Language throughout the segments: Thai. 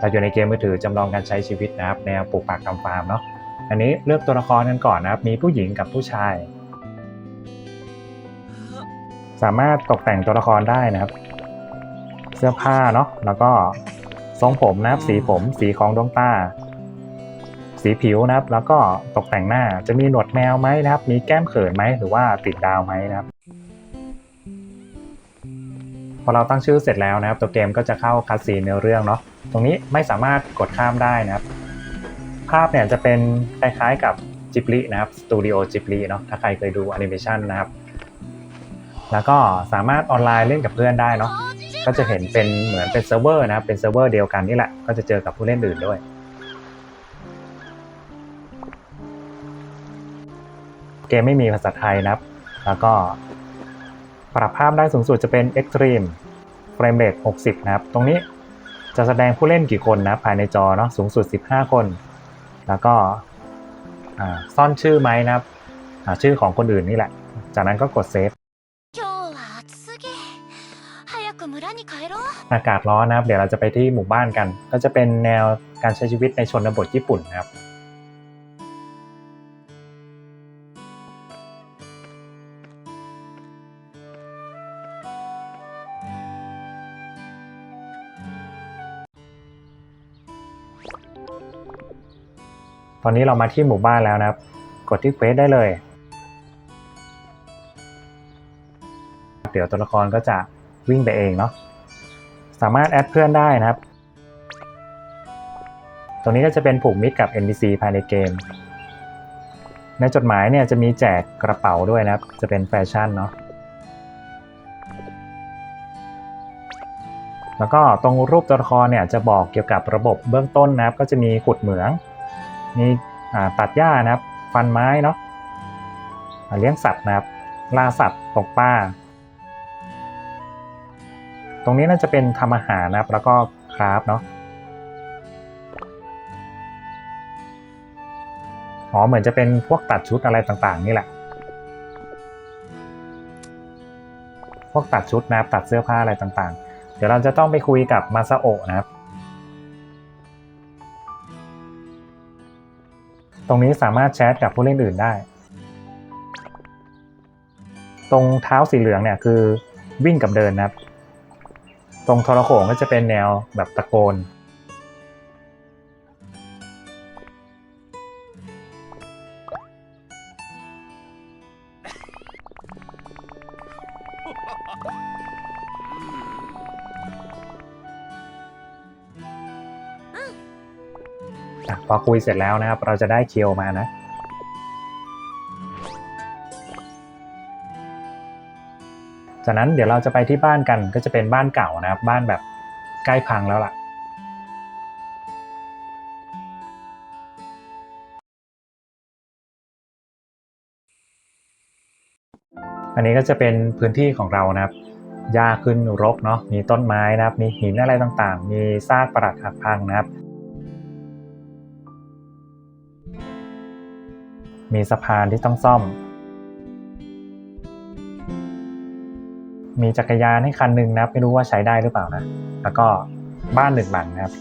เราอยู่ในเกมมือถือจำลองการใช้ชีวิตนะครับแนวปลูกผักทำฟาร์มเนาะอันนี้เลือกตัวละครกันก่อนนะครับ มีผู้หญิงกับผู้ชาย สามารถตกแต่งตัวละครได้นะครับ เสื้อผ้าเนาะแล้วก็ทรงผมนะครับสีผมสีของดวงตาสีผิวนะครับ แล้วก็ตกแต่งหน้าจะมีหนวดแมวไหมนะครับ มีแก้มเขินไหมหรือว่าติดดาวไหมนะครับ พอเราตั้งชื่อเสร็จแล้วนะครับ ตัวเกมก็จะเข้าคัสซีนเนื้อเรื่องเนาะ ตรงนี้ไม่สามารถกดข้ามได้นะครับ ภาพเนี่ยจะเป็นคล้ายๆกับจิบลินะครับสตูดิโอจิบลิเนาะถ้าใครเคยดูแอนิเมชันนะครับ แล้วก็สามารถออนไลน์เล่นกับเพื่อนได้เนาะก็จะเห็นเป็นเหมือนเป็นเซิร์ฟเวอร์นะครับเป็นเซิร์ฟเวอร์เดียวกันนี่แหละก็จะเจอกับผู้เล่นอื่นด้วยเกมไม่มีภาษาไทยนะครับ แล้วก็ปรับภาพได้สูงสุดจะเป็น Extreme Frame Rate 60 นะครับ ตรงนี้ จะแสดงผู้เล่นกี่คนนะภายในจอเนาะสูงสุด 15 คน แล้วก็ซ่อนชื่อไหมนะครับชื่อของคนอื่นนี่แหละ จากนั้นก็กดเซฟอากาศร้อนนะครับ เดี๋ยวเราจะไปที่หมู่บ้านกัน ก็จะเป็นแนวการใช้ชีวิตในชนบทญี่ปุ่นนะครับ ตอนนี้เรามาที่หมู่บ้านแล้วนะครับ กดที่เควสได้เลย เดี๋ยวตัวละครก็จะวิ่งไปเองเนาะ สามารถแอดเพื่อนได้นะครับ ตรงนี้ก็จะเป็นผูกมิตรกับ NPC ภายในเกม ในจดหมายเนี่ยจะมีแจกกระเป๋าด้วยนะครับ จะเป็นแฟชั่นเนาะ แล้วก็ตรงรูปตัวละครเนี่ยจะบอกเกี่ยวกับระบบเบื้องต้นนะครับ ก็จะมีขุดเหมือง มีตัดหญ้านะครับ ฟันไม้เนาะเลี้ยงสัตว์นะครับ ล่าสัตว์ตกปลาตรงนี้น่าจะเป็นทำอาหารนะครับ แล้วก็คราฟเนาะอ๋อเหมือนจะเป็นพวกตัดชุดอะไรต่างๆ นี่แหละ พวกตัดชุดนะครับ ตัดเสื้อผ้าอะไรต่างๆ เดี๋ยวเราจะต้องไปคุยกับมาซาโอะนะครับ ตรงนี้สามารถแชทกับผู้เล่นอื่นได้ ตรงเท้าสีเหลืองเนี่ยคือวิ่งกับเดินนะครับ ตรงทรโขงก็จะเป็นแนวแบบตะโกน พอคุยเสร็จแล้วนะครับ เราจะได้เคียวมานะจากนั้นเดี๋ยวเราจะไปที่บ้านกันก็จะเป็นบ้านเก่านะครับ บ้านแบบใกล้พังแล้วล่ะ อันนี้ก็จะเป็นพื้นที่ของเรานะครับหญ้าขึ้นรกเนาะมีต้นไม้นะครับ มีหินอะไรต่างๆ มีซากปรักหักพังนะครับ มีสะพานที่ต้องซ่อม มีจักรยานให้คันหนึ่งนะไม่รู้ว่าใช้ได้หรือเปล่านะ แล้วก็บ้านหนึ่งหลังนะครับ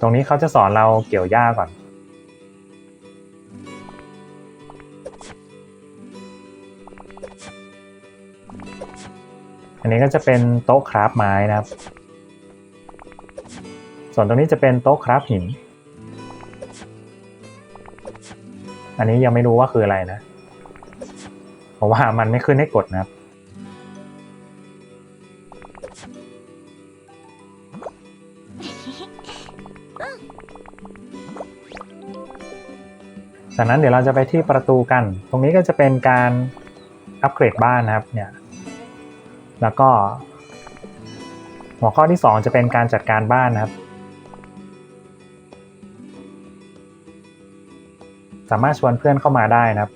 ตรงนี้เขาจะสอนเราเกี่ยวหญ้าก่อน อันนี้ก็จะเป็นโต๊ะคราฟไม้นะครับ ส่วนตรงนี้จะเป็นโต๊ะคราฟหิน อันนี้ยังไม่รู้ว่าคืออะไรนะ เพราะว่ามันไม่ขึ้นให้กดนะครับ จากนั้นเดี๋ยวเราจะไปที่ประตูกัน ตรงนี้ก็จะเป็นการอัปเกรดบ้านนะครับเนี่ย แล้วก็หัวข้อที่ 2 จะเป็นการจัดการบ้านนะครับ สามารถชวนเพื่อนเข้ามาได้นะครับ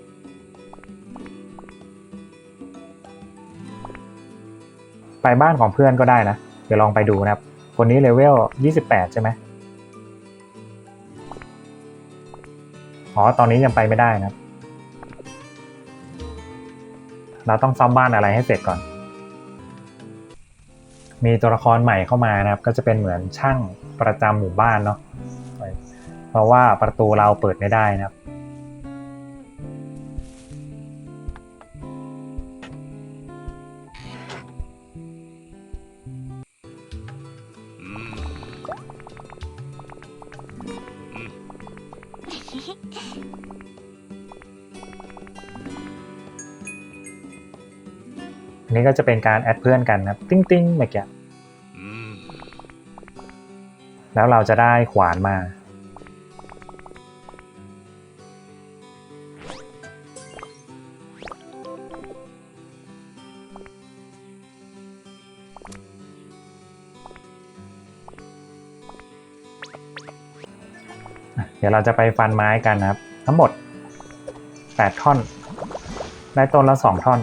ไปบ้านของเพื่อนก็ได้นะ เดี๋ยวลองไปดูนะครับ คนนี้เลเวล 28 ใช่ไหมอ๋อ ตอนนี้ยังไปไม่ได้นะครับ เราต้องซ่อมบ้านอะไรให้เสร็จก่อน มีตัวละครใหม่เข้ามานะครับ ก็จะเป็นเหมือนช่างประจำหมู่บ้านเนาะ เพราะว่าประตูเราเปิดไม่ได้นะครับ อันนี้ก็จะเป็นการแอดเพื่อนกันนะครับ ติ้งติ้งเมื่อกี้แล้วเราจะได้ขวานมา เดี๋ยวเราจะไปฟันไม้กันนะครับ ทั้งหมด 8 ท่อน ได้ต้นละ 2 ท่อน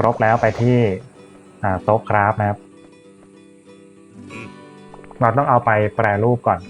ครบแล้วไปที่อ่าโต๊ะคราฟนะครับ เราต้องเอาไปแปรรูปก่อน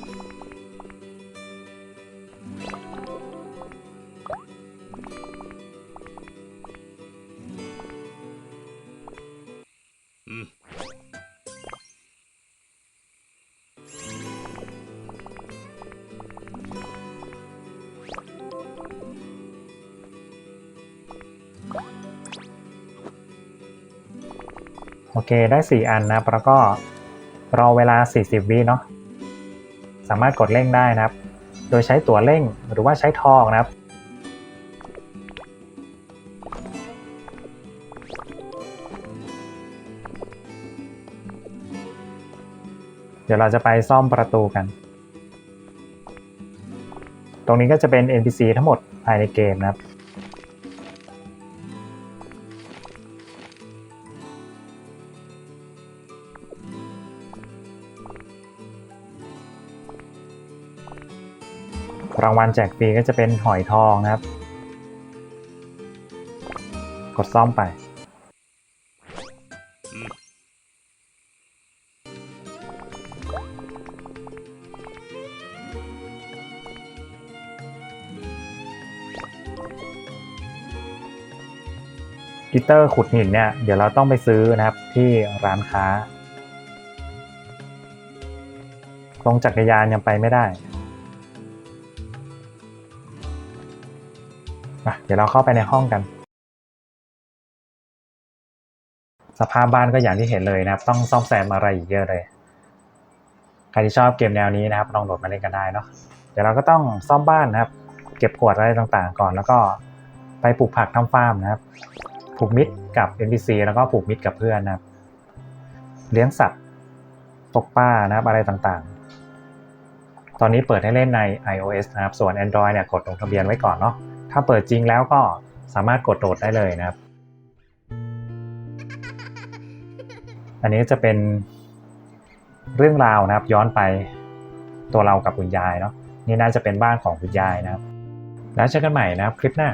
โอเคได้ 4 อันนะครับ แล้วก็รอเวลา 40 วิเนาะสามารถกดเร่งได้นะครับ โดยใช้ตัวเร่งหรือว่าใช้ทองนะครับ เดี๋ยวเราจะไปซ่อมประตูกัน ตรงนี้ก็จะเป็น NPC ทั้งหมดภายในเกมนะครับ รางวัลแจกฟรีก็จะเป็นหอยทองนะครับ กดซ่อมไป กิตเตอร์ขุดหินเนี่ย เดี๋ยวเราต้องไปซื้อนะครับที่ร้านค้าลงจักรยานยังไปไม่ได้ ดี๋ยวเราเข้าไปในห้องกัน สภาพบ้านก็อย่างที่เห็นเลยนะครับ ต้องซ่อมแซมอะไรอีกเยอะเลย ใครที่ชอบเกมแนวนี้นะครับลองโหลดมาเล่นกันได้เนาะเดี๋ยวเราก็ต้องซ่อมบ้านนะครับ เก็บกวดอะไรต่างๆ ก่อนแล้วก็ไปปลูกผักทำฟาร์มนะครับผูกมิตรกับ NPC แล้วก็ผูกมิตรกับเพื่อนนะครับ เลี้ยงสัตว์ตกปลานะครับอะไรต่างๆ ตอนนี้เปิดให้เล่นใน iOS นะครับ ส่วน Android เนี่ยกดลงทะเบียนไว้ก่อนเนาะ ถ้าเปิดจริงแล้วก็สามารถกดโหลดได้เลยนะครับ อันนี้จะเป็นเรื่องราวนะครับ ย้อนไปตัวเรากับคุณยายเนาะนี่น่าจะเป็นบ้านของคุณยายนะครับ แล้วเจอกันใหม่นะครับคลิปหน้า